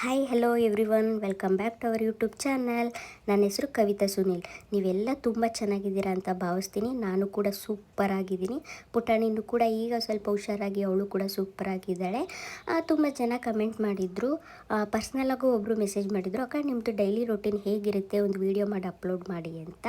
Hi hello everyone welcome back to our YouTube channel ನನ್ನ ಹೆಸರು ಕವಿತಾ ಸುನೀಲ್. ನೀವೆಲ್ಲ ತುಂಬ ಚೆನ್ನಾಗಿದ್ದೀರಾ ಅಂತ ಭಾವಿಸ್ತೀನಿ. ನಾನು ಕೂಡ ಸೂಪರ್ ಆಗಿದ್ದೀನಿ. ಪುಟಾಣಿನೂ ಕೂಡ ಈಗ ಸ್ವಲ್ಪ ಹುಷಾರಾಗಿ ಅವಳು ಕೂಡ ಸೂಪರ್ ಆಗಿದ್ದಾಳೆ. ತುಂಬ ಜನ ಕಮೆಂಟ್ ಮಾಡಿದರು. ಪರ್ಸ್ನಲಾಗೂ ಒಬ್ಬರು ಮೆಸೇಜ್ ಮಾಡಿದರು, ಅಕ್ಕ ನಿಮ್ಮದು ಡೈಲಿ ರೊಟೀನ್ ಹೇಗಿರುತ್ತೆ? ಒಂದು ವೀಡಿಯೋ ಮಾಡಿ ಅಪ್ಲೋಡ್ ಮಾಡಿ ಅಂತ.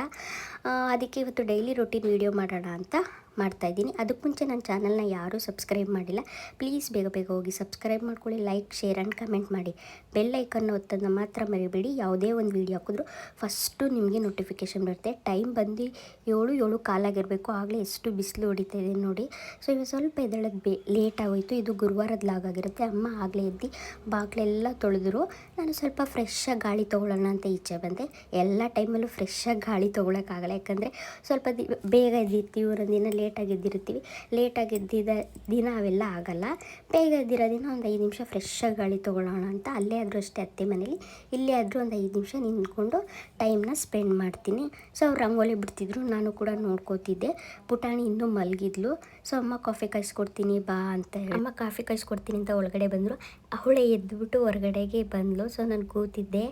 ಅದಕ್ಕೆ ಇವತ್ತು ಡೈಲಿ ರೊಟೀನ್ ವೀಡಿಯೋ ಮಾಡೋಣ ಅಂತ ಮಾಡ್ತಾಯಿದ್ದೀನಿ ಅದಕ್ಕೆ ಮುಂಚೆ ನನ್ನ ಚಾನಲ್ನ ಯಾರೂ ಸಬ್ಸ್ಕ್ರೈಬ್ ಮಾಡಿಲ್ಲ. ಪ್ಲೀಸ್ ಬೇಗ ಬೇಗ ಹೋಗಿ ಸಬ್ಸ್ಕ್ರೈಬ್ ಮಾಡ್ಕೊಳ್ಳಿ, ಲೈಕ್, ಶೇರ್ ಆ್ಯಂಡ್ ಕಮೆಂಟ್ ಮಾಡಿ. ಬೆಲ್ ಐಕನ್ ಒತ್ತದ ಮಾತ್ರ ಮರಿಬೇಡಿ. ಯಾವುದೇ ಒಂದು ವೀಡಿಯೋ ಹಾಕಿದ್ರು ಫಸ್ಟು ನಿಮಗೆ ನೋಟಿಫಿಕೇಷನ್ ಬರುತ್ತೆ. ಟೈಮ್ ಬಂದು ಏಳು ಏಳು ಕಾಲಾಗಿರಬೇಕು ಆಗಲೇ ಎಷ್ಟು ಬಿಸಿಲು ಹೊಡಿತಾ ಇದೆ ನೋಡಿ. ಸೊ, ಇವಾಗ ಸ್ವಲ್ಪ ಎದ್ದೇಳೋದು ಬೇ, ಲೇಟ್ ಆಗೋಯಿತು. ಇದು ಗುರುವಾರದ ಲಾಗ್ ಆಗಿರುತ್ತೆ. ಅಮ್ಮ ಆಗಲೇ ಎದ್ದು ಬಾಗಿಲೆಲ್ಲ ತೊಳೆದ್ರು. ನಾನು ಸ್ವಲ್ಪ ಫ್ರೆಶ್ಶಾಗಿ ಗಾಳಿ ತೊಗೊಳ್ಳೋಣ ಅಂತ ಈಚೆ ಬಂದೆ. ಎಲ್ಲ ಟೈಮಲ್ಲೂ ಫ್ರೆಶ್ಶಾಗಿ ಗಾಳಿ ತೊಗೊಳಕ್ಕಾಗಲ್ಲ ಯಾಕಂದರೆ ಸ್ವಲ್ಪ ಬೇಗ ಎದ್ದಿರ್ತೀವಿ ಇವರೊಂದಿನ ದಿನ ಲೇಟಾಗಿ ಎದ್ದಿರ್ತೀವಿ ಲೇಟಾಗಿ ಎದ್ದಿದ ದಿನ ಅವೆಲ್ಲ ಆಗಲ್ಲ. ಬೇಗ ಎದ್ದಿರೋ ದಿನ ಒಂದು ಐದು ನಿಮಿಷ ಫ್ರೆಶ್ಶಾಗಿ ಗಾಳಿ ತೊಗೊಳ್ಳೋಣ ಅಂತ ಅಲ್ಲೇ ಆದರೂ ಅಷ್ಟೇ ಅತ್ತೆ ಮನೇಲಿ. ಇಲ್ಲೇ ಆದರೂ ಒಂದು ಐದು ನಿಮಿಷ ನಿಂತ್ಕೊಂಡು ಟೈಮ್ನ ಸ್ಪೆಂಡ್ ಮಾಡ್ತೀನಿ. ಸೊ ಅವ್ರು ರಂಗೋಲಿ ಬಿಡ್ತಿದ್ರು. ನಾನು ಕೂಡ ನೋಡ್ಕೋತಿದ್ದೆ. ಪುಟಾಣಿ ಇನ್ನೂ ಮಲಗಿದ್ಲು. ಸೊ ಅಮ್ಮ ಕಾಫಿ ಕಾಯಿಸ್ಕೊಡ್ತೀನಿ ಬಾ ಅಂತ ಹೇಳಿ. ಅಮ್ಮ ಕಾಫಿ ಕಾಯಿಸ್ಕೊಡ್ತೀನಿ ಅಂತ ಒಳಗಡೆ ಬಂದರು. ಅವಳೇ ಎದ್ದುಬಿಟ್ಟು ಹೊರಗಡೆಗೆ ಬಂದಳು ಸೊ ನಾನು ಕೂತಿದ್ದೆ.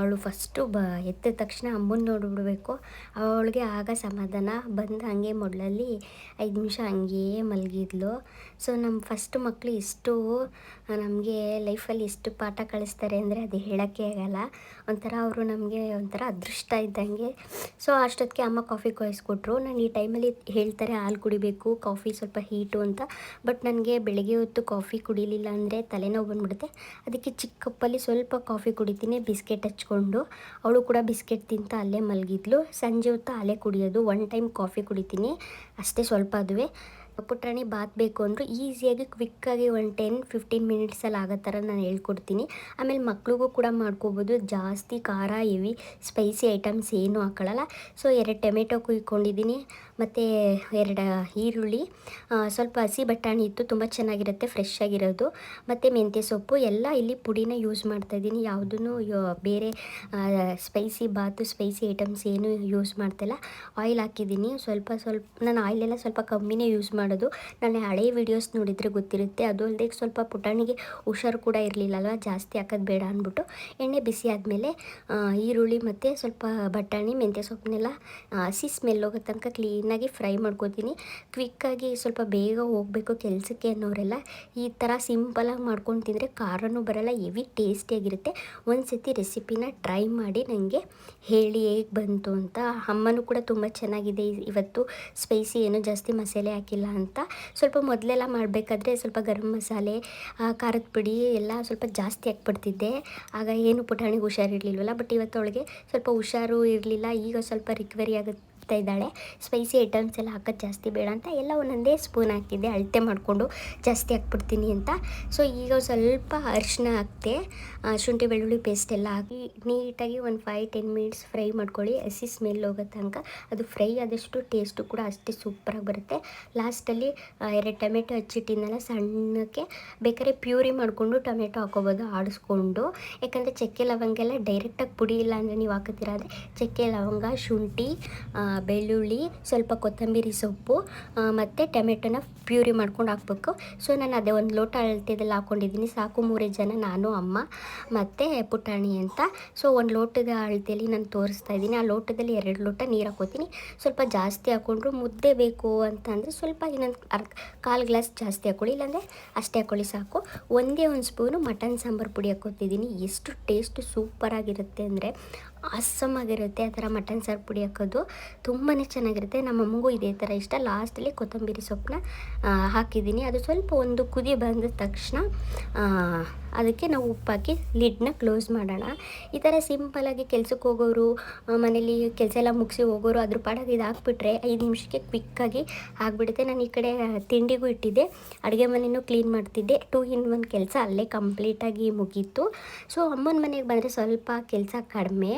ಅವಳು ಫಸ್ಟು ಬ ಎದ್ದ ತಕ್ಷಣ ಅಮ್ಮನ ನೋಡಿಬಿಡ್ಬೇಕು. ಅವಳಿಗೆ ಆಗ ಸಮಾಧಾನ. ಬಂದು ಹಂಗೆ ಮೊದಲಲ್ಲಿ ಐದು ನಿಮಿಷ ಹಂಗೇ ಮಲಗಿದ್ಲು. ಸೊ ನಮ್ಮ ಫಸ್ಟ್ ಮಕ್ಕಳು ಇಷ್ಟು ನಮಗೆ ಲೈಫಲ್ಲಿ ಇಷ್ಟು ಪಾಠ ಕಳಿಸ್ತಾರೆ ಅಂದರೆ ಅದು ಹೇಳೋಕ್ಕೆ ಆಗಲ್ಲ. ಒಂಥರ ಅವರು ನಮಗೆ ಒಂಥರ ಅದೃಷ್ಟ ಇದ್ದಂಗೆ. ಸೊ ಅಷ್ಟೊತ್ತಿಗೆ ಅಮ್ಮ ಕಾಫಿ ಕಾಯಿಸ್ಕೊಟ್ರು. ನಾನು ಈ ಟೈಮಲ್ಲಿ ಹೇಳ್ತಾರೆ, ಹಾಲು ಕುಡಿಬೇಕು ಕಾಫಿ ಸ್ವಲ್ಪ ಹೀಟು ಅಂತ. ಬಟ್ ನನಗೆ ಬೆಳಗ್ಗೆ ಹೊತ್ತು ಕಾಫಿ ಕುಡಿಲಿಲ್ಲ ಅಂದರೆ ತಲೆನೋವು ಬಂದ್ಬಿಡುತ್ತೆ. ಅದಕ್ಕೆ ಚಿಕ್ಕ ಕಪ್ಪಲ್ಲಿ ಸ್ವಲ್ಪ ಕಾಫಿ ಕುಡಿತೀನಿ, ಬಿಸ್ಕೆಟ್ ಹಚ್ಕೊಂಡು. ಅವಳು ಕೂಡ ಬಿಸ್ಕೆಟ್ ತಿಂತ ಅಲ್ಲೇ ಮಲಗಿದ್ಲು. ಸಂಜೆ ಹೊತ್ತು ಅಲ್ಲೇ ಕುಡಿಯೋದು. ಒನ್ ಟೈಮ್ ಕಾಫಿ ಕುಡಿತೀನಿ. ಅಷ್ಟೇ ಸ್ವಲ್ಪ ಅದುವೆ. ಪುಟಾಣಿ ಬಾತ್ ಬೇಕು ಅಂದರೂ ಈಸಿಯಾಗಿ ಕ್ವಿಕ್ಕಾಗಿ ಒಂದು ಟೆನ್ ಫಿಫ್ಟೀನ್ ಮಿನಿಟ್ಸಲ್ಲಿ ಆಗೋ ಥರ ನಾನು ಹೇಳ್ಕೊಡ್ತೀನಿ. ಆಮೇಲೆ ಮಕ್ಳಿಗೂ ಕೂಡ ಮಾಡ್ಕೋಬೋದು. ಜಾಸ್ತಿ ಖಾರ, ಹೆವಿ ಸ್ಪೈಸಿ ಐಟಮ್ಸ್ ಏನೂ ಹಾಕೊಳ್ಳಲ್ಲ ಸೊ ಎರಡು ಟೊಮೆಟೊ ಕುಯ್ಕೊಂಡಿದ್ದೀನಿ. ಮತ್ತು ಎರಡು ಈರುಳ್ಳಿ ಸ್ವಲ್ಪ ಹಸಿ ಬಟಾಣಿ ಇತ್ತು. ತುಂಬ ಚೆನ್ನಾಗಿರುತ್ತೆ ಫ್ರೆಶ್ ಆಗಿರೋದು. ಮತ್ತು ಮೆಂತ್ಯ ಸೊಪ್ಪು ಎಲ್ಲ ಇಲ್ಲಿ ಪುಡಿನ ಯೂಸ್ ಮಾಡ್ತಾಯಿದ್ದೀನಿ ಯಾವುದೂ ಬೇರೆ ಸ್ಪೈಸಿ ಬಾತು ಸ್ಪೈಸಿ ಐಟಮ್ಸ್ ಏನು ಯೂಸ್ ಮಾಡ್ತಾಯಿಲ್ಲ ಆಯಿಲ್ ಹಾಕಿದ್ದೀನಿ. ಸ್ವಲ್ಪ ಸ್ವಲ್ಪ, ನಾನು ಆಯಿಲೆಲ್ಲ ಸ್ವಲ್ಪ ಕಮ್ಮಿನೇ ಯೂಸ್ ಮಾಡೋದು. ನಾನು ಹಳೆ ವೀಡಿಯೋಸ್ ನೋಡಿದರೆ ಗೊತ್ತಿರುತ್ತೆ. ಅದು ಅಲ್ಲದೆ ಸ್ವಲ್ಪ ಪುಟಾಣಿಗೆ ಹುಷಾರು ಕೂಡ ಇರಲಿಲ್ಲಲ್ವ? ಜಾಸ್ತಿ ಹಾಕೋದು ಬೇಡ ಅಂದ್ಬಿಟ್ಟು. ಎಣ್ಣೆ ಬಿಸಿ ಆದಮೇಲೆ ಈರುಳ್ಳಿ ಮತ್ತು ಸ್ವಲ್ಪ ಬಟಾಣಿ, ಮೆಂತ್ಯ ಸೊಪ್ಪನ್ನೆಲ್ಲ ಹಸಿ ಸ್ಮೆಲ್ ಹೋಗೋ ತನಕ ಕ್ಲೀನಾಗಿ ಫ್ರೈ ಮಾಡ್ಕೊತೀನಿ. ಕ್ವಿಕ್ಕಾಗಿ ಸ್ವಲ್ಪ ಬೇಗ ಹೋಗಬೇಕು ಕೆಲಸಕ್ಕೆ ಅನ್ನೋರೆಲ್ಲ ಈ ಥರ ಸಿಂಪಲಾಗಿ ಮಾಡ್ಕೊಂಡು ತಿಂದರೆ ಖಾರನೂ ಬರಲ್ಲ, ಹೆವಿ ಟೇಸ್ಟಿಯಾಗಿರುತ್ತೆ ಒಂದು ಸತಿ ರೆಸಿಪಿನ ಟ್ರೈ ಮಾಡಿ ನನಗೆ ಹೇಳಿ ಹೇಗೆ ಬಂತು ಅಂತ. ಅಮ್ಮನೂ ಕೂಡ ತುಂಬ ಚೆನ್ನಾಗಿದೆ. ಇವತ್ತು ಸ್ಪೈಸಿ ಏನು ಜಾಸ್ತಿ ಮಸಾಲೆ ಹಾಕಿಲ್ಲ ಅಂತ. ಸ್ವಲ್ಪ ಮೊದಲೆಲ್ಲ ಮಾಡಬೇಕಾದ್ರೆ ಸ್ವಲ್ಪ ಗರಂ ಮಸಾಲೆ ಖಾರದ ಪುಡಿ ಎಲ್ಲ ಸ್ವಲ್ಪ ಜಾಸ್ತಿ ಹಾಕ್ಬಿಡ್ತಿದ್ದೆ. ಆಗ ಏನು ಪುಟಾಣಿಗೆ ಹುಷಾರಿರ್ಲಿಲ್ವಲ್ಲ ಬಟ್ ಇವತ್ತು ಅವಳಿಗೆ ಸ್ವಲ್ಪ ಹುಷಾರು ಇರಲಿಲ್ಲ. ಈಗ ಸ್ವಲ್ಪ ರಿಕವರಿ ಆಗುತ್ತೆ ಇದ್ದಾಳೆ. ಸ್ಪೈಸಿ ಐಟಮ್ಸ್ ಎಲ್ಲ ಹಾಕೋದು ಜಾಸ್ತಿ ಬೇಡ ಅಂತ ಎಲ್ಲ ಒಂದೊಂದೇ ಸ್ಪೂನ್ ಹಾಕಿದ್ದೆ. ಅಳತೆ ಮಾಡಿಕೊಂಡು ಜಾಸ್ತಿ ಹಾಕ್ಬಿಡ್ತೀನಿ ಅಂತ. ಸೊ ಈಗ ಸ್ವಲ್ಪ ಅರಿಶಿನ ಹಾಕ್ತೆ. ಶುಂಠಿ ಬೆಳ್ಳುಳ್ಳಿ ಪೇಸ್ಟ್ ಎಲ್ಲ ಹಾಕಿ ನೀಟಾಗಿ ಒಂದು ಫೈವ್ ಟೆನ್ ಮಿನಿಟ್ಸ್ ಫ್ರೈ ಮಾಡ್ಕೊಳ್ಳಿ. ಹಸಿ ಸ್ಮೆಲ್ ಹೋಗೋ ತನಕ. ಅದು ಫ್ರೈ ಆದಷ್ಟು ಟೇಸ್ಟು ಕೂಡ ಅಷ್ಟೇ ಸೂಪರಾಗಿ ಬರುತ್ತೆ. ಲಾಸ್ಟಲ್ಲಿ ಎರಡು ಟೊಮೆಟೊ ಹಚ್ಚಿಟ್ಟಿದ್ದೆಲ್ಲ ಸಣ್ಣಕ್ಕೆ. ಬೇಕಾದ್ರೆ ಪ್ಯೂರಿ ಮಾಡಿಕೊಂಡು ಟೊಮೆಟೊ ಹಾಕೋಬೋದು, ಆಡಿಸ್ಕೊಂಡು. ಯಾಕಂದರೆ ಚಕ್ಕೆ ಲವಂಗ ಎಲ್ಲ ಡೈರೆಕ್ಟಾಗಿ ಪುಡಿ ಇಲ್ಲ ಅಂದರೆ ನೀವು ಹಾಕೋತೀರ ಅಂದರೆ ಚಕ್ಕೆ ಲವಂಗ, ಶುಂಠಿ ಬೆಳ್ಳುಳ್ಳಿ, ಸ್ವಲ್ಪ ಕೊತ್ತಂಬರಿ ಸೊಪ್ಪು ಮತ್ತು ಟೊಮೆಟೊನ ಪ್ಯೂರಿ ಮಾಡ್ಕೊಂಡು ಹಾಕ್ಬೇಕು. ಸೊ, ನಾನು ಅದೇ ಒಂದು ಲೋಟ ಅಳತೆದಲ್ಲಿ ಹಾಕ್ಕೊಂಡಿದ್ದೀನಿ ಸಾಕು ಮೂರೇ ಜನ, ನಾನು, ಅಮ್ಮ, ಮತ್ತು ಪುಟಾಣಿ ಅಂತ. ಸೊ, ಒಂದು ಲೋಟದ ಅಳತೆಯಲ್ಲಿ ನಾನು ತೋರಿಸ್ತಾ ಇದ್ದೀನಿ. ಆ ಲೋಟದಲ್ಲಿ ಎರಡು ಲೋಟ ನೀರು ಹಾಕೋತೀನಿ ಸ್ವಲ್ಪ ಜಾಸ್ತಿ ಹಾಕ್ಕೊಂಡ್ರು ಮುದ್ದೆ ಬೇಕು ಅಂತ ಅಂದರೆ ಸ್ವಲ್ಪ ಇನ್ನೊಂದು ಅರ್ಧ ಕಾಲು ಗ್ಲಾಸ್ ಜಾಸ್ತಿ ಹಾಕ್ಕೊಳ್ಳಿ ಇಲ್ಲಾಂದರೆ ಅಷ್ಟೇ ಹಾಕ್ಕೊಳ್ಳಿ ಸಾಕು. ಒಂದೇ ಒಂದು ಸ್ಪೂನು ಮಟನ್ ಸಾಂಬಾರು ಪುಡಿ ಹಾಕೋತಿದ್ದೀನಿ ಎಷ್ಟು ಟೇಸ್ಟ್ ಸೂಪರಾಗಿರುತ್ತೆ ಅಂದರೆ ಆಸಮ್ ಆಗಿರುತ್ತೆ ಆ ಥರ ಮಟನ್ ಸಾರು ಪುಡಿ ಹಾಕೋದು. ತುಂಬಾ ಚೆನ್ನಾಗಿರುತ್ತೆ. ನಮ್ಮ ಅಮ್ಮಗೂ ಇದೇ ಥರ ಇಷ್ಟ. ಲಾಸ್ಟಲ್ಲಿ ಕೊತ್ತಂಬರಿ ಸೊಪ್ಪನ್ನ ಹಾಕಿದ್ದೀನಿ. ಅದು ಸ್ವಲ್ಪ ಒಂದು ಕುದಿ ಬಂದ ತಕ್ಷಣ ಅದಕ್ಕೆ ನಾವು ಉಪ್ಪಾಕಿ ಲಿಡ್ನ ಕ್ಲೋಸ್ ಮಾಡೋಣ. ಈ ಥರ ಸಿಂಪಲಾಗಿ ಕೆಲ್ಸಕ್ಕೆ ಹೋಗೋರು ಮನೇಲಿ ಕೆಲಸ ಎಲ್ಲ ಮುಗಿಸಿ ಹೋಗೋರು ಅದ್ರ ಪಾಡಾಗಿ ಇದು ಹಾಕ್ಬಿಟ್ರೆ ಐದು ನಿಮಿಷಕ್ಕೆ ಕ್ವಿಕ್ಕಾಗಿ ಆಗಿಬಿಡುತ್ತೆ. ನಾನು ಈ ಕಡೆ ತಿಂಡಿಗೂ ಇಟ್ಟಿದ್ದೆ. ಅಡುಗೆ ಮನೆಯೂ ಕ್ಲೀನ್ ಮಾಡ್ತಿದ್ದೆ. ಟೂ ಇನ್ ಒನ್ ಕೆಲಸ ಅಲ್ಲೇ ಕಂಪ್ಲೀಟಾಗಿ ಮುಗೀತು. ಸೊ ಅಮ್ಮನ ಮನೆಗೆ ಬಂದರೆ ಸ್ವಲ್ಪ ಕೆಲಸ ಕಡಿಮೆ.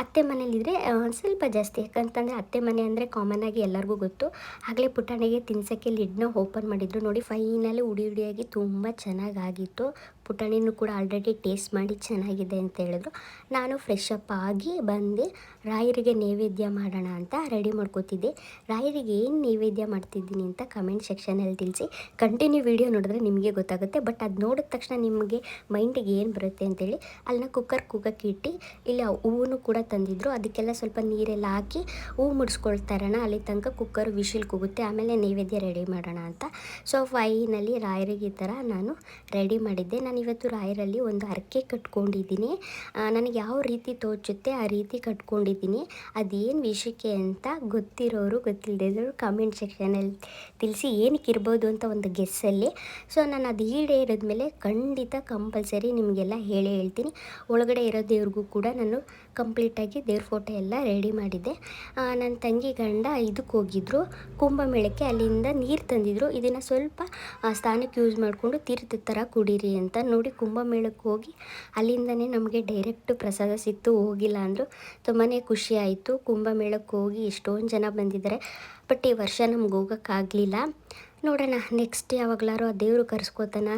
ಅತ್ತೆ ಮನೇಲಿದ್ದರೆ ಸ್ವಲ್ಪ ಜಾಸ್ತಿ. ಯಾಕಂತಂದರೆ ಅತ್ತೆ ಮನೆ ಅಂದರೆ ಕಾಮನ್ ಆಗಿ ಎಲ್ಲರಿಗೂ ಗೊತ್ತು. ಆಗಲೇ ಪುಟಾಣಿಗೆ ತಿನ್ಸೋಕ್ಕೆ ಲಿಡ್ನ ಓಪನ್ ಮಾಡಿದ್ರು. ನೋಡಿ ಫೈನಲಿ ಉಡಿ ಉಡಿಯಾಗಿ ತುಂಬ ಚೆನ್ನಾಗಾಗಿತ್ತು. ಪುಟಾಣಿನೂ ಕೂಡ ಆಲ್ರೆಡಿ ಟೇಸ್ಟ್ ಮಾಡಿ ಚೆನ್ನಾಗಿದೆ ಅಂತ ಹೇಳಿದ್ರು ನಾನು ಫ್ರೆಶ್ ಅಪ್ ಆಗಿ ಬಂದು ರಾಯರಿಗೆ ನೈವೇದ್ಯ ಮಾಡೋಣ ಅಂತ ರೆಡಿ ಮಾಡ್ಕೋತಿದ್ದೆ. ರಾಯರಿಗೆ ಏನು ನೈವೇದ್ಯ ಮಾಡ್ತಿದ್ದೀನಿ ಅಂತ ಕಮೆಂಟ್ ಸೆಕ್ಷನಲ್ಲಿ ತಿಳಿಸಿ. ಕಂಟಿನ್ಯೂ ವಿಡಿಯೋ ನೋಡಿದ್ರೆ ನಿಮಗೆ ಗೊತ್ತಾಗುತ್ತೆ. ಬಟ್ ಅದು ನೋಡಿದ ತಕ್ಷಣ ನಿಮಗೆ ಮೈಂಡಿಗೆ ಏನು ಬರುತ್ತೆ ಅಂತೇಳಿ ಅಲ್ಲಿನ ಕುಕ್ಕರ್ ಕೂಗಕ್ಕೆ ಇಟ್ಟು, ಇಲ್ಲಿ ಕೂಡ ತಂದಿದ್ರು. ಅದಕ್ಕೆಲ್ಲ ಸ್ವಲ್ಪ ನೀರೆಲ್ಲ ಹಾಕಿ ಹೂ ಮುಡಿಸ್ಕೊಳ್ತಾರಣ. ಅಲ್ಲಿ ತನಕ ಕುಕ್ಕರ್ ವಿಶಿಲ್ ಕೂಗುತ್ತೆ. ಆಮೇಲೆ ನೈವೇದ್ಯ ರೆಡಿ ಮಾಡೋಣ ಅಂತ. ಸೊ ಫೈನಲ್ಲಿ ರಾಯರಿಗೆ ಈ ಥರ ನಾನು ರೆಡಿ ಮಾಡಿದ್ದೆ. ನಾನು ಇವತ್ತು ರಾಯರಲ್ಲಿ ಒಂದು ಹರಕೆ ಕಟ್ಕೊಂಡಿದ್ದೀನಿ. ನನಗೆ ಯಾವ ರೀತಿ ತೋಚುತ್ತೆ ಆ ರೀತಿ ಕಟ್ಕೊಂಡಿದ್ದೀನಿ. ಅದೇನು ವಿಷಯಕ್ಕೆ ಅಂತ ಗೊತ್ತಿರೋರು ಗೊತ್ತಿಲ್ಲದಿರೋರು ಕಮೆಂಟ್ ಸೆಕ್ಷನಲ್ಲಿ ತಿಳಿಸಿ ಏನಕ್ಕೆ ಇರ್ಬೋದು ಅಂತ ಒಂದು ಗೆಸ್ಸಲ್ಲಿ ಸೊ, ನಾನು ಅದು ಈಡೇರಿದ್ಮೇಲೆ ಖಂಡಿತ ಕಂಪಲ್ಸರಿ ನಿಮಗೆಲ್ಲ ಹೇಳಿ ಹೇಳ್ತೀನಿ. ಒಳಗಡೆ ಇರೋ ದೇವ್ರಿಗೂ ಕೂಡ ನಾನು ಕಂಪ್ಲೀಟಾಗಿ ದೇವ್ರ ಫೋಟೋ ಎಲ್ಲ ರೆಡಿ ಮಾಡಿದ್ದೆ. ನನ್ನ ತಂಗಿ ಗಂಡ ಇದಕ್ಕೆ ಹೋಗಿದ್ರು. ಕುಂಭಮೇಳಕ್ಕೆ ಅಲ್ಲಿಂದ ನೀರು ತಂದಿದ್ರು. ಇದನ್ನು ಸ್ವಲ್ಪ ಸ್ಥಾನಕ್ಕೆ ಯೂಸ್ ಮಾಡಿಕೊಂಡು ತೀರ್ಥ ಥರ ಕುಡೀರಿ ಅಂತ ನೋಡಿ ಕುಂಭಮೇಳಕ್ಕೆ ಹೋಗಿ ಅಲ್ಲಿಂದನೇ ನಮಗೆ ಡೈರೆಕ್ಟ್ ಪ್ರಸಾದ ಸಿಕ್ತು, ಹೋಗಿಲ್ಲ ಅಂದರು. ತುಂಬಾ ಖುಷಿ ಆಯಿತು. ಕುಂಭಮೇಳಕ್ಕೆ ಹೋಗಿ ಎಷ್ಟೊಂದು ಜನ ಬಂದಿದ್ದಾರೆ. ಬಟ್ ಈ ವರ್ಷ ನಮ್ಗೆ ಹೋಗೋಕ್ಕಾಗಲಿಲ್ಲ. ನೋಡೋಣ ನೆಕ್ಸ್ಟ್ ಯಾವಾಗಲಾರು ಆ ದೇವರು ಕರೆಸ್ಕೋತಾನ?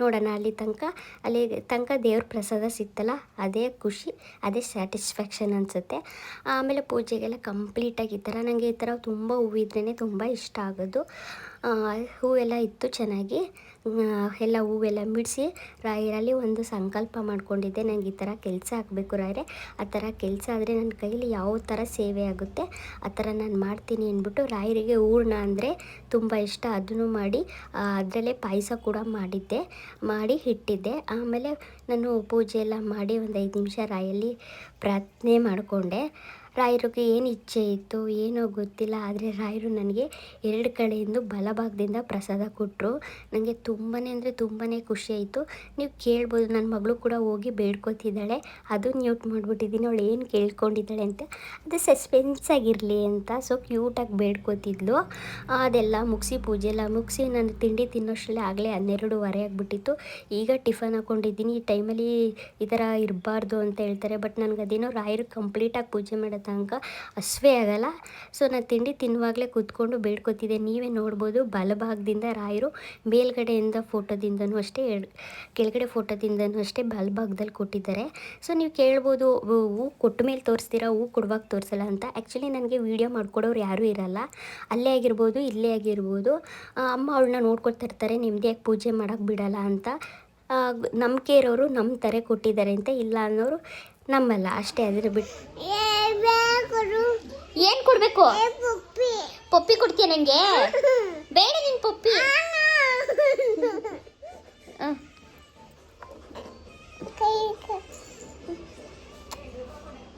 ನೋಡೋಣ ಅಲ್ಲಿ ತನಕ. ಅಲ್ಲಿ ತನಕ ದೇವ್ರ ಪ್ರಸಾದ ಸಿಕ್ತಲ್ಲ, ಅದೇ ಖುಷಿ, ಅದೇ ಸ್ಯಾಟಿಸ್ಫ್ಯಾಕ್ಷನ್ ಅನಿಸುತ್ತೆ. ಆಮೇಲೆ ಪೂಜೆಗೆಲ್ಲ ಕಂಪ್ಲೀಟಾಗಿ ಈ ಥರ. ನನಗೆ ಈ ಥರ ತುಂಬ ಹೂವಿದ್ರೇ ತುಂಬ ಇಷ್ಟ ಆಗೋದು. ಹೂವೆಲ್ಲ ಇತ್ತು ಚೆನ್ನಾಗಿ. ಎಲ್ಲ ಹೂವೆಲ್ಲ ಬಿಡಿಸಿ ರಾಯರಲ್ಲಿ ಒಂದು ಸಂಕಲ್ಪ ಮಾಡಿಕೊಂಡಿದ್ದೆ. ನನಗೆ ಈ ಥರ ಕೆಲಸ ಆಗಬೇಕು ರಾಯರೆ. ಆ ಥರ ಕೆಲಸ ಆದರೆ ನನ್ನ ಕೈಯಲ್ಲಿ ಯಾವ ಥರ ಸೇವೆ ಆಗುತ್ತೆ, ಆ ಥರ ನಾನು ಮಾಡ್ತೀನಿ ಅಂದ್ಬಿಟ್ಟು ರಾಯರಿಗೆ ಹೂರ್ಣ ಅಂದರೆ ತುಂಬ ಇಷ್ಟ. ಅದನ್ನು ಮಾಡಿ ಅದರಲ್ಲೇ ಪಾಯಸ ಕೂಡ ಮಾಡಿದ್ದೆ, ಮಾಡಿ ಇಟ್ಟಿದ್ದೆ. ಆಮೇಲೆ ನಾನು ಪೂಜೆ ಎಲ್ಲ ಮಾಡಿ ಒಂದು ಐದು ನಿಮಿಷ ರಾಯಲ್ಲಿ ಪ್ರಾರ್ಥನೆ ಮಾಡಿಕೊಂಡೆ. ರಾಯರಿಗೆ ಏನು ಇಚ್ಛೆ ಇತ್ತು, ಏನೋ ಗೊತ್ತಿಲ್ಲ. ಆದರೆ ರಾಯರು ನನಗೆ ಎರಡು ಕಡೆಯಿಂದ ಬಲಭಾಗದಿಂದ ಪ್ರಸಾದ ಕೊಟ್ಟರು ನನಗೆ ತುಂಬಾ ಅಂದರೆ ತುಂಬಾ ಖುಷಿ ಆಯಿತು. ನೀವು ಕೇಳ್ಬೋದು ನನ್ನ ಮಗಳು ಕೂಡ ಹೋಗಿ ಬೇಡ್ಕೊತಿದ್ದಾಳೆ. ಅದು ನ್ಯೂಟ್ ಮಾಡಿಬಿಟ್ಟಿದ್ದೀನಿ. ಅವಳು ಏನು ಕೇಳ್ಕೊಂಡಿದ್ದಾಳೆ ಅಂತ. ಅದು ಸಸ್ಪೆನ್ಸ್ ಆಗಿರಲಿ ಅಂತ. ಸೊ ಕ್ಯೂಟಾಗಿ ಬೇಡ್ಕೊತಿದ್ಲು. ಅದೆಲ್ಲ ಮುಗಿಸಿ ಪೂಜೆ ಎಲ್ಲ ಮುಗಿಸಿ ನಾನು ತಿಂಡಿ ತಿನ್ನೋಷ್ಟರಲ್ಲಿ ಆಗಲೇ ಹನ್ನೆರಡೂವರೆ ಆಗಿಬಿಟ್ಟಿತ್ತು. ಈಗ ಟಿಫನ್ ಹಾಕ್ಕೊಂಡಿದ್ದೀನಿ ಈ ಟೈಮಲ್ಲಿ ಈ ಥರ ಇರಬಾರ್ದು ಅಂತ ಹೇಳ್ತಾರೆ. ಬಟ್ ನನಗೆ ಅದೇನೋ ರಾಯರು ಕಂಪ್ಲೀಟಾಗಿ ಪೂಜೆ ಮಾಡೋ ತನಕ ಹಸ್ವೇ ಆಗಲ್ಲ. ಸೊ ನಾನು ತಿಂಡಿ ತಿನ್ನುವಾಗಲೇ ಕೂತ್ಕೊಂಡು ಬೇಡ್ಕೊತಿದ್ದೆ. ನೀವೇ ನೋಡ್ಬೋದು, ಬಲಭಾಗದಿಂದ ರಾಯರು, ಮೇಲ್ಗಡೆಯಿಂದ ಫೋಟೋದಿಂದನೂ ಅಷ್ಟೇ ಕೆಳಗಡೆ ಫೋಟೋದಿಂದನೂ ಅಷ್ಟೇ ಬಲಭಾಗದಲ್ಲಿ ಕೊಟ್ಟಿದ್ದಾರೆ. ಸೊ ನೀವು ಕೇಳ್ಬೋದು, ಹೂ- ಕೊಟ್ಟ ಮೇಲೆ ತೋರಿಸ್ತೀರಾ, ಹೂ ಕೊಡುವಾಗ ತೋರಿಸಲ್ಲ ಅಂತ. ಆ್ಯಕ್ಚುಲಿ ನನಗೆ ವೀಡಿಯೋ ಮಾಡ್ಕೊಡೋರು ಯಾರೂ ಇರಲ್ಲ. ಅಲ್ಲೇ ಆಗಿರ್ಬೋದು, ಇಲ್ಲೇ ಆಗಿರ್ಬೋದು. ಅಮ್ಮ ಅವಳನ್ನ ನೋಡ್ಕೊಳ್ತಾ ಇರ್ತಾರೆ, ನೆಮ್ಮದಿಯಾಗಿ ಪೂಜೆ ಮಾಡೋಕ್ಕೆ ಬಿಡಲ್ಲ ಅಂತ. ನಂಬಿಕೆ ಇರೋರು ನಂಬ್ತಾರೆ ಕೊಟ್ಟಿದ್ದಾರೆ ಅಂತ ಇಲ್ಲ ಅನ್ನೋರು ನಮ್ಮಲ್ಲ. ಅಷ್ಟೇ ಅದ್ರ ಬಿಟ್ಟು ಏನು ಕೊಡ್ಬೇಕು? ಪಪ್ಪಿ. ಕೊಡ್ತೀಯ ನನಗೆ ಬೇಡ ನಿನ್ ಪಪ್ಪಿ.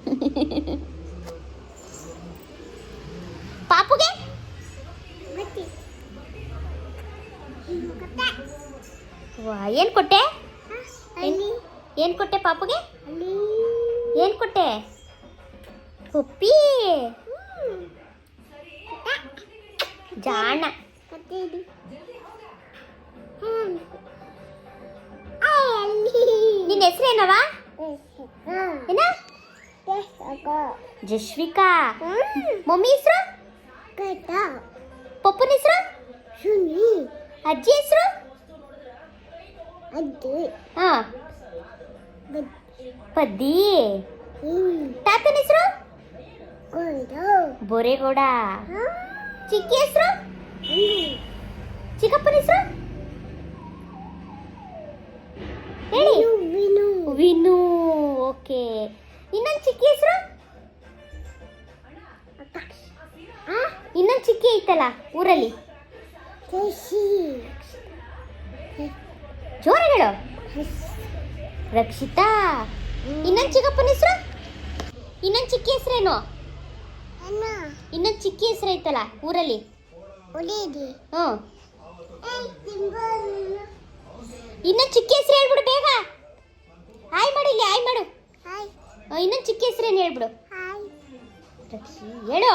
ಪಾಪುಗೆ? ವಾ ಏನು ಕೊಟ್ಟೆ? ಏನು ಕೊಟ್ಟೆ ಪಾಪುಗೆ? ಏನ್ ಕೊಟ್ಟೆ? ಪಪ್ಪಿ. ಜಾಣ. ನಿನ್ನ ಹೆಸರೇನವ ಏನ? ಜಶ್ವಿಕಾ. ಮಮ್ಮಿ ಹೆಸರು? ಪಪ್ಪನ ಹೆಸರು? ಅಜ್ಜಿ ಹೆಸರು? ಅಜ್ಜಿ. ಹಾ. ಪದ್ದಿ. ತಾತನ ಹೆಸರು? ಬೋರೇಗೌಡ. ಚಿಕ್ಕ ಹೆಸರು? ಚಿಕ್ಕಪ್ಪನ ಹೆಸರು? ಹೇಳಿ. ವಿನು ಓಕೆ. ಇನ್ನೊಂದು ಚಿಕ್ಕಿ ಹೆಸರು? ಇನ್ನೊಂದು ಚಿಕ್ಕಿ ಐತಲ್ಲ ಊರಲ್ಲಿ? ಹೇಳು ರಕ್ಷಿತಾ. ಇನ್ನೊಂದು ಚಿಕ್ಕಪ್ಪನ ಹೆಸರು? ಇನ್ನೊಂದು ಚಿಕ್ಕ ಹೆಸರೇನು? ಇನ್ನೊಂದು ಚಿಕ್ಕ ಹೆಸರು ಐತಲ್ಲ ಊರಲ್ಲಿ? ಹ್ಞೂ. ಇನ್ನೊಂದು ಚಿಕ್ಕ ಹೆಸರು ಹೇಳ್ಬಿಡು ಬೇಗ. ಹಾಯ್ ಮಾಡು ಇಲ್ಲಿ ಹಾಯ್ ಮಾಡು. ಇನ್ನೊಂದು ಚಿಕ್ಕ ಹೆಸರೇನು ಹೇಳ್ಬಿಡು? ಹೇಳು.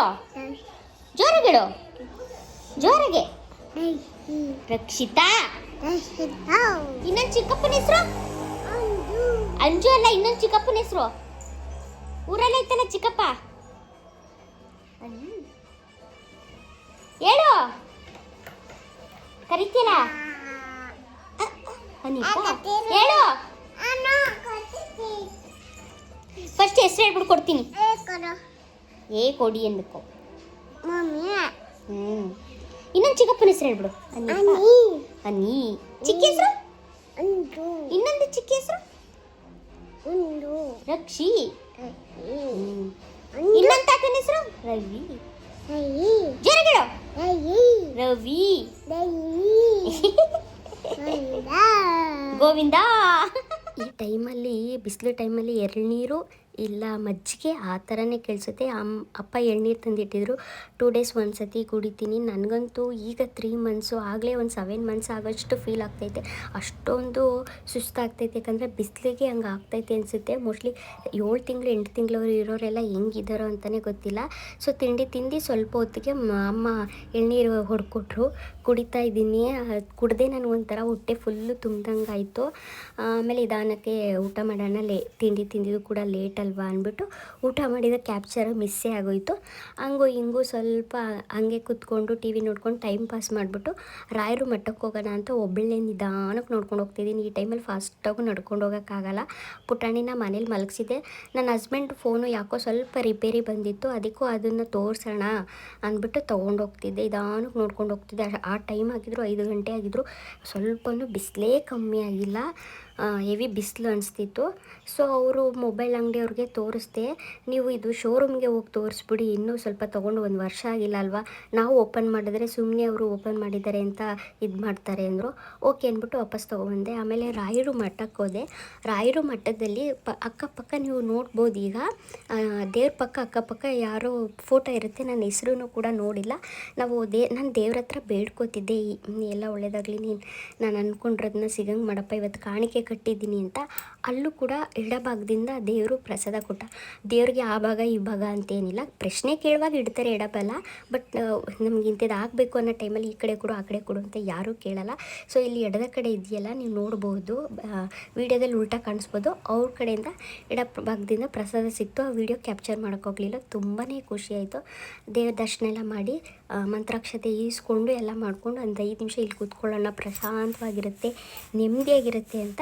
ಜೋರಾಗಿ ಹೇಳು. ಜೋರಾಗೆ. ರಕ್ಷಿತಾ. ಇನ್ನೊಂದು ಚಿಕ್ಕಪ್ಪನ ಹೆಸರು? ಅಂಜು. ಅಲ್ಲ ಇನ್ನೊಂದು ಚಿಕ್ಕಪ್ಪನ ಹೆಸರು. ಊರಲ್ಲಿ ಐತಲ್ಲ ಚಿಕ್ಕಪ್ಪ? ಹೇಳು. ಕರಿತೀರಾ? ಹೇಳು. ಫಸ್ಟ್ ಹೆಸರು ಹೇಳ್ಬಿಟ್ಟು ಕೊಡ್ತೀನಿ. ಏ ಕೊಡಿ. ಎಂದಕ್ಕೋ ಹ್ಞೂ ಇನ್ನೊಂದು ಚಿಕ್ಕಪ್ಪನ ಹೆಸರು ಹೇಳ್ಬಿಡು ಅನಿ ಚಿಕ್ಕ ಹೆಸರು? ಇನ್ನೊಂದು ಚಿಕ್ಕ ಹೆಸರು? ರಕ್ಷಿ. ಹ್ಮ್. ಇನ್ನೊಂದು ತಾತನ ಹೆಸರು? ರವಿ. ರವಿ ಗೋವಿಂದ ಈ ಟೈಮಲ್ಲಿ ಬಿಸಿಲು ಟೈಮಲ್ಲಿ ಎಳ್ನೀರು ಇಲ್ಲ, ಮಜ್ಜಿಗೆ ಆ ಥರನೇ ಕೇಳಿಸುತ್ತೆ. ಅಮ್ಮ ಅಪ್ಪ ಎಳ್ನೀರು ತಂದಿಟ್ಟಿದ್ರು. ಟೂ ಡೇಸ್ ಒಂದು ಸತಿ ಕುಡಿತೀನಿ. ನನಗಂತೂ ಈಗ ತ್ರೀ ಮಂತ್ಸು ಆಗಲೇ ಒಂದು ಸೆವೆನ್ ಮಂತ್ಸ್ ಆಗೋಷ್ಟು ಫೀಲ್ ಆಗ್ತೈತೆ. ಅಷ್ಟೊಂದು ಸುಸ್ತಾಗ್ತೈತೆ. ಯಾಕಂದರೆ ಬಿಸಿಲಿಗೆ ಹಂಗೆ ಆಗ್ತೈತೆ ಅನಿಸುತ್ತೆ. ಮೋಸ್ಟ್ಲಿ ಏಳು ತಿಂಗಳು, ಎಂಟು ತಿಂಗಳವ್ರು ಇರೋರೆಲ್ಲ ಹೆಂಗಿದ್ದಾರೋ ಅಂತಲೇ ಗೊತ್ತಿಲ್ಲ. ಸೊ ತಿಂಡಿ ತಿಂದು ಸ್ವಲ್ಪ ಹೊತ್ತಿಗೆ ಅಮ್ಮ ಎಳ್ನೀರು ಹೊಡ್ಕೊಟ್ರು. ಕುಡಿತಾ ಇದ್ದೀನಿ. ಕುಡ್ದೆ ನನಗೆ ಒಂಥರ ಹೊಟ್ಟೆ ಫುಲ್ಲು ತುಂಬ್ದಂಗೆ ಆಯಿತು ಆಮೇಲೆ ನಿಧಾನಕ್ಕೆ ಊಟ ಮಾಡೋಣ. ಲೇ, ತಿಂಡಿ ತಿಂದಿದ್ದು ಕೂಡ ಲೇಟ್ ಅಲ್ವಾ ಅಂದ್ಬಿಟ್ಟು ಊಟ ಮಾಡಿದ ಕ್ಯಾಪ್ಚರ್ ಮಿಸ್ಸೇ ಆಗೋಯ್ತು. ಹಂಗು ಹಿಂಗೂ ಸ್ವಲ್ಪ ಹಂಗೆ ಕೂತ್ಕೊಂಡು ಟಿ ವಿ ನೋಡ್ಕೊಂಡು ಟೈಮ್ ಪಾಸ್ ಮಾಡಿಬಿಟ್ಟು ರಾಯರು ಮಠಕ್ಕೆ ಹೋಗೋಣ ಅಂತ ಒಬ್ಬಳೇ ನಿಧಾನಕ್ಕೆ ನೋಡ್ಕೊಂಡು ಹೋಗ್ತಿದ್ದೀನಿ. ಈ ಟೈಮಲ್ಲಿ ಫಾಸ್ಟಾಗೂ ನಡ್ಕೊಂಡು ಹೋಗೋಕ್ಕಾಗಲ್ಲ ಪುಟಾಣಿನ ಮನೇಲಿ ಮಲಗಿಸಿದೆ ನನ್ನ ಹಸ್ಬೆಂಡ್ ಫೋನು ಯಾಕೋ ಸ್ವಲ್ಪ ರಿಪೇರಿ ಬಂದಿತ್ತು. ಅದಕ್ಕೂ ಅದನ್ನು ತೋರಿಸೋಣ ಅಂದ್ಬಿಟ್ಟು ತೊಗೊಂಡು ಹೋಗ್ತಿದ್ದೆ. ನಿಧಾನಕ್ಕೆ ನೋಡ್ಕೊಂಡು ಹೋಗ್ತಿದ್ದೆ. ಆ- ಟೈಮ್ ಆಗಿದ್ರು ಐದು ಗಂಟೆ ಆಗಿದ್ರು. ಸ್ವಲ್ಪನೂ ಬಿಸಿಲೇ ಕಮ್ಮಿ ಆಗಿಲ್ಲ. ಹೆವಿ ಬಿಸಿಲು ಅನಿಸ್ತಿತ್ತು. ಸೊ ಅವರು ಮೊಬೈಲ್ ಅಂಗಡಿಯವ್ರಿಗೆ ತೋರಿಸ್ದೆ, ನೀವು ಇದು ಶೋರೂಮ್ಗೆ ಹೋಗಿ ತೋರಿಸ್ಬಿಡಿ, ಇನ್ನೂ ಸ್ವಲ್ಪ ತೊಗೊಂಡು ಒಂದು ವರ್ಷ ಆಗಿಲ್ಲ ಅಲ್ವಾ? ನಾವು ಓಪನ್ ಮಾಡಿದ್ರೆ ಸುಮ್ಮನೆ ಅವರು ಓಪನ್ ಮಾಡಿದ್ದಾರೆ ಅಂತ ಇದು ಮಾಡ್ತಾರೆ ಅಂದರು. ಓಕೆ ಅಂದ್ಬಿಟ್ಟು ವಾಪಸ್ ತೊಗೊಬಂದೆ. ಆಮೇಲೆ ರಾಯರು ಮಠಕ್ಕೆ ಹೋದೆ. ರಾಯರು ಮಠದಲ್ಲಿ ಪ, ಅಕ್ಕಪಕ್ಕ ನೀವು ನೋಡ್ಬೋದು ಈಗ. ದೇವ್ರ ಪಕ್ಕ, ಅಕ್ಕಪಕ್ಕ ಯಾರೋ ಫೋಟೋ ಇರುತ್ತೆ. ನನ್ನ ಹೆಸ್ರೂ ಕೂಡ ನೋಡಿಲ್ಲ. ನಾವು ದೇ, ನಾನು ದೇವ್ರ ಹತ್ರ ಬೇಡ್ಕೋತಿದ್ದೆ. ಎಲ್ಲ ಒಳ್ಳೇದಾಗಲಿ, ನೀನು, ನಾನು ಅಂದ್ಕೊಂಡಿರೋದನ್ನ ಸಿಗಂಗೆ ಮಾಡಪ್ಪ. ಇವತ್ತು ಕಾಣಿಕೆ ಕಟ್ಟಿದ್ದೀನಿ ಅಂತ ಅಲ್ಲೂ ಕೂಡ ಎಡಭಾಗದಿಂದ ದೇವರು ಪ್ರಸಾದ ಕೊಟ್ಟ. ದೇವ್ರಿಗೆ ಆ ಭಾಗ, ಈ ಭಾಗ ಅಂತೇನಿಲ್ಲ. ಪ್ರಶ್ನೆ ಕೇಳುವಾಗ ಇಡ್ತಾರೆ ಎಡಬಲ ಬಟ್ ನಮ್ಗೆ ಇಂಥದ್ದು ಆಗಬೇಕು ಅನ್ನೋ ಟೈಮಲ್ಲಿ ಈ ಕಡೆ ಕೊಡು, ಆ ಕಡೆ ಕೊಡು ಅಂತ ಯಾರೂ ಕೇಳಲ್ಲ. ಸೊ ಇಲ್ಲಿ ಎಡದ ಕಡೆ ಇದೆಯಲ್ಲ, ನೀವು ನೋಡ್ಬೋದು ವಿಡಿಯೋದಲ್ಲಿ ಉಲ್ಟಾ ಕಾಣಿಸ್ಬೋದು. ಅವ್ರ ಕಡೆಯಿಂದ ಎಡ ಭಾಗದಿಂದ ಪ್ರಸಾದ ಸಿಕ್ತು. ಆ ವಿಡಿಯೋ ಕ್ಯಾಪ್ಚರ್ ಮಾಡೋಕ್ಕೋಗ್ಲಿಲ್ಲ ತುಂಬಾ ಖುಷಿ ಆಯಿತು. ದೇವ್ರ ದರ್ಶನ ಎಲ್ಲ ಮಾಡಿ ಮಂತ್ರಾಕ್ಷತೆ ಈಸ್ಕೊಂಡು ಎಲ್ಲ ಮಾಡಿಕೊಂಡು ಒಂದು ಐದು ನಿಮಿಷ ಇಲ್ಲಿ ಕೂತ್ಕೊಳ್ಳೋಣ. ಪ್ರಶಾಂತವಾಗಿರುತ್ತೆ, ನೆಮ್ಮದಿಯಾಗಿರುತ್ತೆ ಅಂತ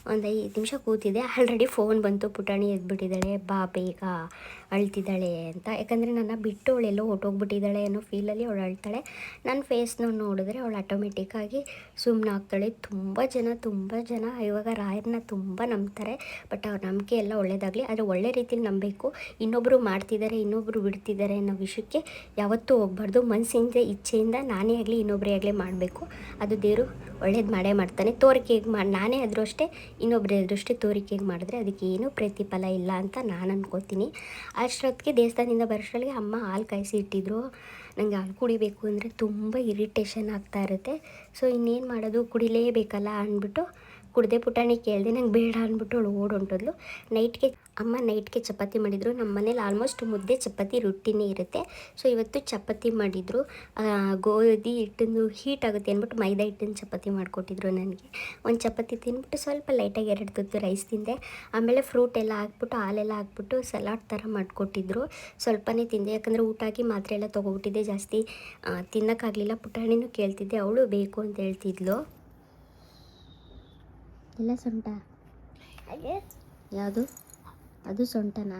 ಒಂದು ಐದು ನಿಮಿಷ ಕೂತಿದ್ದೆ. ಆಲ್ರೆಡಿ ಫೋನ್ ಬಂತು. ಪುಟಾಣಿ ಎದ್ಬಿಟ್ಟಿದ್ದಾಳೆ. ಬಾ ಬೇಗ ಅಳ್ತಿದ್ದಾಳೆ ಅಂತ. ಯಾಕಂದರೆ ನನ್ನ ಬಿಟ್ಟು ಅವಳೆಲ್ಲೋ ಹೊಟ್ಟೋಗ್ಬಿಟ್ಟಿದ್ದಾಳೆ ಅನ್ನೋ ಫೀಲಲ್ಲಿ ಅವಳು ಅಳ್ತಾಳೆ. ನನ್ನ ಫೇಸ್ನ ನೋಡಿದ್ರೆ ಅವಳು ಆಟೋಮೆಟಿಕ್ಕಾಗಿ ಸುಮ್ಮನೆ ಆಗ್ತಾಳೆ. ತುಂಬ ಜನ ತುಂಬ ಜನ. ಇವಾಗ ರಾಯರನ್ನ ತುಂಬ ನಂಬ್ತಾರೆ. ಬಟ್ ಅವ್ರ ನಂಬಿಕೆ ಎಲ್ಲ ಒಳ್ಳೇದಾಗಲಿ. ಆದರೆ ಒಳ್ಳೆ ರೀತಿಯಲ್ಲಿ ನಂಬಬೇಕು ಇನ್ನೊಬ್ಬರು ಮಾಡ್ತಿದ್ದಾರೆ ಇನ್ನೊಬ್ಬರು ಬಿಡ್ತಿದ್ದಾರೆ ಅನ್ನೋ ವಿಷಯಕ್ಕೆ ಯಾವತ್ತೂ ಹೋಗ್ಬಾರ್ದು. ಮನಸ್ಸಿಂದ ಇಚ್ಛೆಯಿಂದ ನಾನೇ ಆಗಲಿ ಇನ್ನೊಬ್ಬರೇ ಆಗಲಿ ಮಾಡಬೇಕು. ಅದು ದೇವರು ಒಳ್ಳೇದು ಮಾಡೇ ಮಾಡ್ತಾನೆ. ತೋರಿಕೆ ಮಾಡಿ ನಾನೇ ಆದರೂ ಅಷ್ಟೇ ಇನ್ನೊಬ್ಬರೇ ಎದುರಷ್ಟೇ ತೋರಿಕೆಗೆ ಮಾಡಿದ್ರೆ ಅದಕ್ಕೆ ಏನೂ ಪ್ರತಿಫಲ ಇಲ್ಲ ಅಂತ ನಾನು ಅಂದ್ಕೋತೀನಿ ಅಷ್ಟೊತ್ತಿಗೆ ದೇವಸ್ಥಾನದಿಂದ ಬರೋಷ್ಟರೊಳಗೆ ಅಮ್ಮ ಹಾಲು ಕಾಯಿಸಿ ಇಟ್ಟಿದ್ರು. ನನಗೆ ಹಾಲು ಕುಡಿಬೇಕು ಅಂದರೆ ತುಂಬ ಇರಿಟೇಷನ್ ಆಗ್ತಾ ಇರುತ್ತೆ. ಸೊ ಇನ್ನೇನು ಮಾಡೋದು? ಕುಡಿಲೇಬೇಕಲ್ಲ ಅಂದ್ಬಿಟ್ಟು ಕುಡ್ದೆ ಪುಟಾಣಿ ಕೇಳಿದೆ ನಂಗೆ ಬೇಡ ಅಂದ್ಬಿಟ್ಟು ಅವಳು ಓಡ್ ಹೊಂಟೋದ್ಲು ನೈಟ್ಗೆ, ಅಮ್ಮ ನೈಟ್ಗೆ ಚಪಾತಿ ಮಾಡಿದರು. ನಮ್ಮ ಮನೇಲಿ ಆಲ್ಮೋಸ್ಟ್ ಮುದ್ದೆ ಚಪಾತಿ ರೊಟ್ಟಿನೇ ಇರುತ್ತೆ. ಸೊ ಇವತ್ತು ಚಪಾತಿ ಮಾಡಿದರು. ಗೋಧಿ ಹಿಟ್ಟಿಂದು ಹೀಟ್ ಆಗುತ್ತೆ ಅಂದ್ಬಿಟ್ಟು ಮೈದಾ ಹಿಟ್ಟಿನ ಚಪಾತಿ ಮಾಡಿಕೊಟ್ಟಿದ್ರು ನನಗೆ. ಒಂದು ಚಪಾತಿ ತಿಂದ್ಬಿಟ್ಟು ಸ್ವಲ್ಪ ಲೈಟಾಗಿ ಎರಡು ತುತ್ತು ರೈಸ್ ತಿಂದೆ. ಆಮೇಲೆ ಫ್ರೂಟ್ ಎಲ್ಲ ಹಾಕ್ಬಿಟ್ಟು, ಹಾಲೆಲ್ಲ ಹಾಕ್ಬಿಟ್ಟು ಸಲಾಡ್ ಥರ ಮಾಡಿಕೊಟ್ಟಿದ್ರು. ಸ್ವಲ್ಪನೇ ತಿಂದೆ. ಯಾಕಂದರೆ ಊಟ ಹಾಕಿ ಮಾತ್ರೆ ಎಲ್ಲ ತೊಗೊಬಿಟ್ಟಿದ್ದೆ ಜಾಸ್ತಿ. ತಿನ್ನೋಕ್ಕಾಗಲಿಲ್ಲ. ಪುಟಾಣಿನೂ ಕೇಳ್ತಿದ್ದೆ. ಅವಳು ಬೇಕು ಅಂತ ಹೇಳ್ತಿದ್ಲು. ಎಲ್ಲ ಸೊಂಟ? ಯಾವುದು? ಅದು ಸೊಂಟನಾ?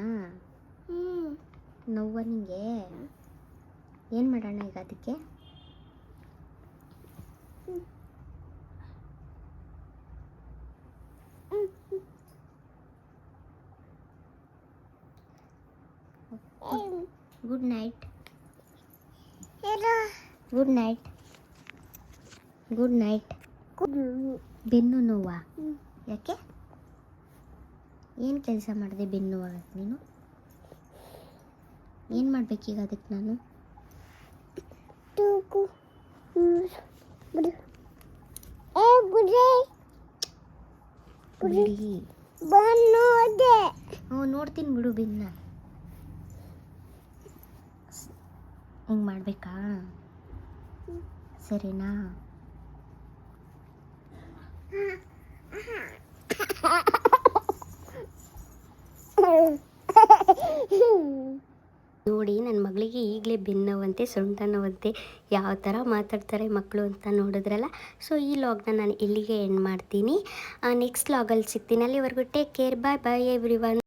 ನೋವ ನಿಂಗೆ? ಏನು ಮಾಡೋಣ ಈಗ ಅದಕ್ಕೆ? Good night. Good night. Good night. ಬೆನ್ನು ನೋವಾ? ಯಾಕೆ? ಏನು ಕೆಲಸ ಮಾಡಿದೆ ಬೆನ್ನು ನೀನು? ಏನು ಮಾಡ್ಬೇಕೀಗ ಅದಕ್ಕೆ ನಾನು? ಹ್ಞೂ ನೋಡ್ತೀನಿ ಬಿಡು ಬೆನ್ನ. ಹಿಂಗೆ ಮಾಡಬೇಕಾ? ಸರಿನಾ? ನೋಡಿ ನನ್ನ ಮಗಳಿಗೆ ಈಗಲೇ ಬೆನ್ನೋವಂತೆ ಸೊಂಟ ನೋವಂತೆ ಯಾವ ಥರ ಮಾತಾಡ್ತಾರೆ ಮಕ್ಕಳು ಅಂತ ನೋಡಿದ್ರಲ್ಲ? ಸೊ ಈ ಲಾಗ್ನ ನಾನು ಇಲ್ಲಿಗೆ ಎಂಡ್ ಮಾಡ್ತೀನಿ. ನೆಕ್ಸ್ಟ್ ಲಾಗಲ್ಲಿ ಸಿಗ್ತೀನಿ. ಅಲ್ಲಿವರೆಗೂ take care bye bye every